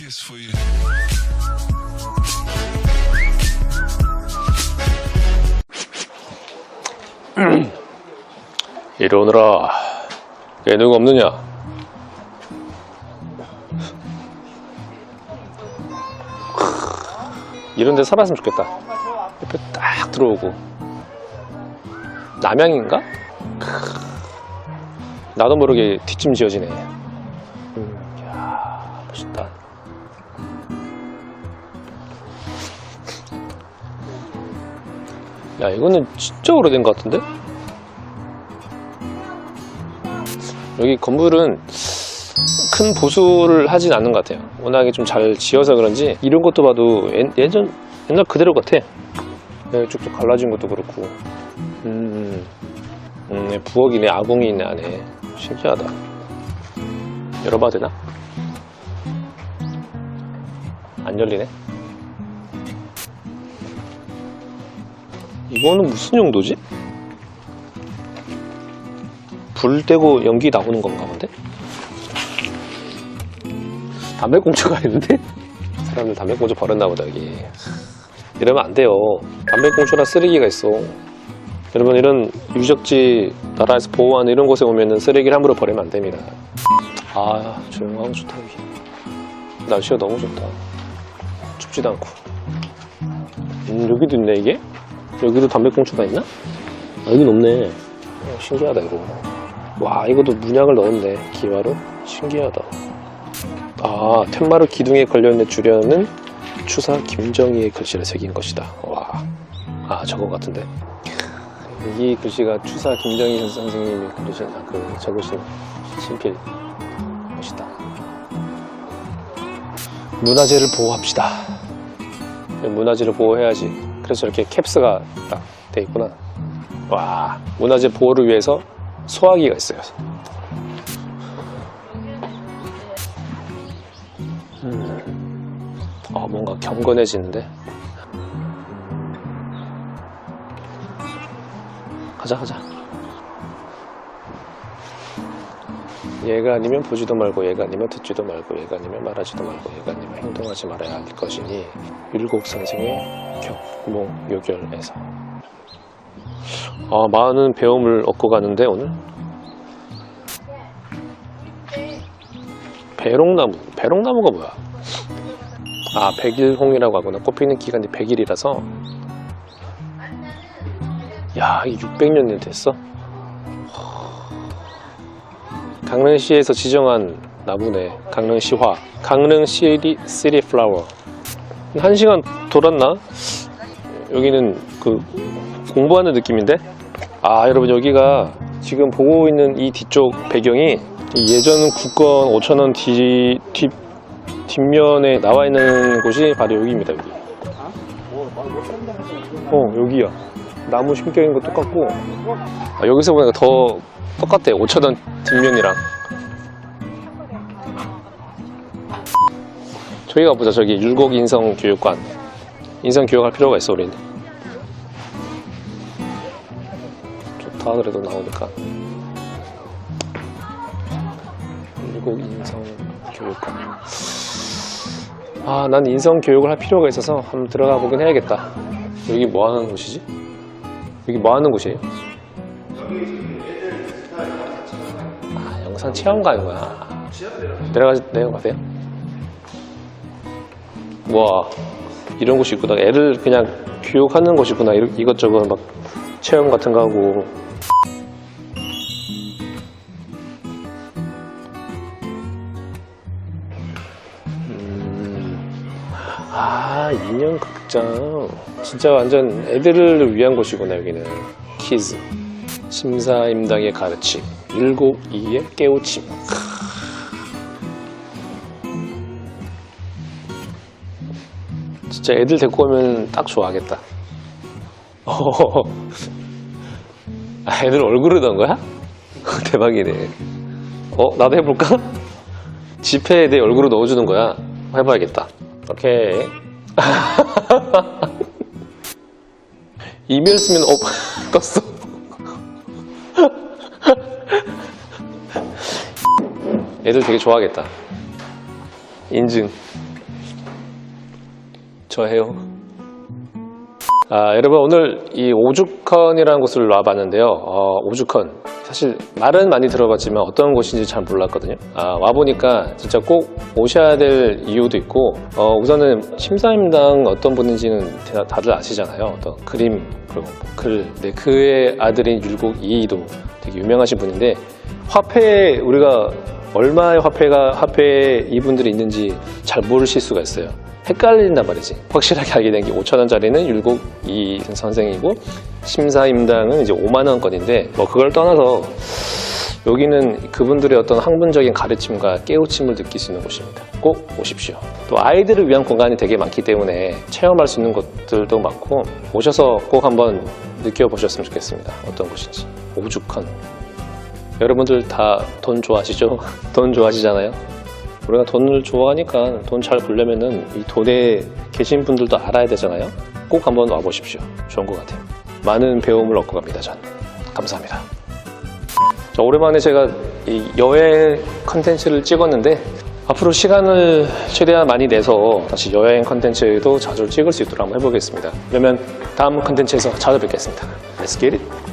kiss for you. 이리 오너라. 예능 없느냐? 이런 데 살았으면 좋겠다. 옆에 딱 들어오고. 남양인가? 나도 모르게 뒷짐 지어지네. 음, 이야, 멋있다. 야, 이거는 진짜 오래된 것 같은데? 여기 건물은 큰 보수를 하진 않는 것 같아요. 워낙에 좀 잘 지어서 그런지 이런 것도 봐도 예- 예전 옛날 그대로 같아. 네, 쭉쭉 갈라진 것도 그렇고. 음, 음, 네, 부엌이네, 아궁이 있네 안에. 신기하다. 열어봐도 되나? 안 열리네. 이거는 무슨 용도지? 불 떼고 연기 나오는 건가 본데? 담배꽁초가 있는데? 사람들 담배꽁초 버렸나 보다 여기 이러면 안 돼요 담배꽁초나 쓰레기가 있어 여러분 이런 유적지 나라에서 보호하는 이런 곳에 오면은 쓰레기를 함부로 버리면 안 됩니다 아 조용하고 좋다 여기 날씨가 너무 좋다 춥지도 않고 음 여기도 있네 이게? 여기도 담배꽁초가 있나? 아 여긴 없네. 어, 신기하다 이거. 와 이것도 문양을 넣었네 기와로 신기하다. 아 텐마루 기둥에 걸려있는 주련은 추사 김정희의 글씨를 새긴 것이다. 와 아 저거 같은데. 이 글씨가 추사 김정희 선생님이 그러신 아, 그 적으신 신필 멋있다. 문화재를 보호합시다. 문화재를 보호해야지 그래서 이렇게 캡스가 딱 돼 있구나 와 문화재 보호를 위해서 소화기가 있어요. 음. 아, 뭔가 경건해지는데. 가자, 가자. 얘가 아니면 보지도 말고, 얘가 아니면 듣지도 말고, 얘가 아니면 말하지도 말고, 얘가 아니면 행동하지 말아야 할 것이니, 율곡 선생의 격목 요결에서. 아, 많은 배움을 얻고 가는데, 오늘? 배롱나무. 배롱나무가 뭐야? 아, 백일홍이라고 하구나. 꽃피는 기간이 100일이라서. 야, 이게 600년이 됐어? 강릉시에서 지정한 나무네. 강릉시화. 강릉시리 시리 플라워. 한 시간 돌았나? 여기는 그 공부하는 느낌인데? 아, 여러분 여기가 지금 보고 있는 이 뒤쪽 배경이 이 예전 국건 5천원 뒤, 뒤, 뒷면에 나와 있는 곳이 바로 여기입니다, 여기. 어, 여기야. 나무 있는 거 똑같고. 아, 여기서 보니까 더 똑같대, 5천원 뒷면이랑. 저기 가보자, 저기 율곡 인성교육관. 인성교육할 필요가 있어, 우리는. 좋다, 그래도 나오니까. 율곡 인성교육관. 아, 난 인성교육을 할 필요가 있어서 한번 들어가 보긴 해야겠다. 여기 뭐 하는 곳이지? 여기 뭐 하는 곳이에요? 아, 영상 체험 가는 거야. 내려가, 내려가세요. 와, 이런 곳이 있구나. 애를 그냥 교육하는 곳이구나. 이것저것 막 체험 같은 거 하고. 아, 인형 극장. 진짜 완전 애들을 위한 곳이구나, 여기는. 키즈. 심사임당의 가르침. 일곱 이의 깨우침. 진짜 애들 데리고 오면 딱 좋아하겠다. 어허허허. 아, 애들 넣은 거야? 대박이네. 어, 나도 해볼까? 지폐에 내 얼굴을 넣어주는 거야. 해봐야겠다. 오케이. 이메일 쓰면 어 떴어. 애들 되게 좋아하겠다. 인증. 저예요. 아, 여러분 오늘 이 오죽헌이라는 곳을 와봤는데요. 어, 오죽헌 사실 말은 많이 들어봤지만 어떤 곳인지 잘 몰랐거든요. 아, 와보니까 진짜 꼭 오셔야 될 이유도 있고 어, 우선은 심사임당 어떤 분인지는 다- 다들 아시잖아요. 어떤 그림 그리고 글. 네, 그의 아들인 율곡 이이도 되게 유명하신 분인데 화폐 우리가 얼마의 화폐가 화폐에 이분들이 있는지 잘 모르실 수가 있어요. 헷갈린단 말이지. 확실하게 알게 된 게 5천 원짜리는 율곡 이 선생이고 심사임당은 이제 5만 원권인데 뭐 그걸 떠나서 여기는 그분들의 어떤 학문적인 가르침과 깨우침을 느낄 수 있는 곳입니다. 꼭 오십시오. 또 아이들을 위한 공간이 되게 많기 때문에 체험할 수 있는 것들도 많고 오셔서 꼭 한번 느껴보셨으면 좋겠습니다. 어떤 곳인지. 오죽헌. 여러분들 다 돈 좋아하시죠? 돈 좋아하시잖아요? 우리가 돈을 좋아하니까 돈 잘 벌려면은 이 돈에 계신 분들도 알아야 되잖아요? 꼭 한번 와보십시오. 좋은 것 같아요. 많은 배움을 얻고 갑니다, 전. 감사합니다. 자, 오랜만에 제가 이 여행 컨텐츠를 찍었는데 앞으로 시간을 최대한 많이 내서 다시 여행 컨텐츠도 자주 찍을 수 있도록 한번 해보겠습니다. 그러면 다음 컨텐츠에서 찾아뵙겠습니다. Let's get it!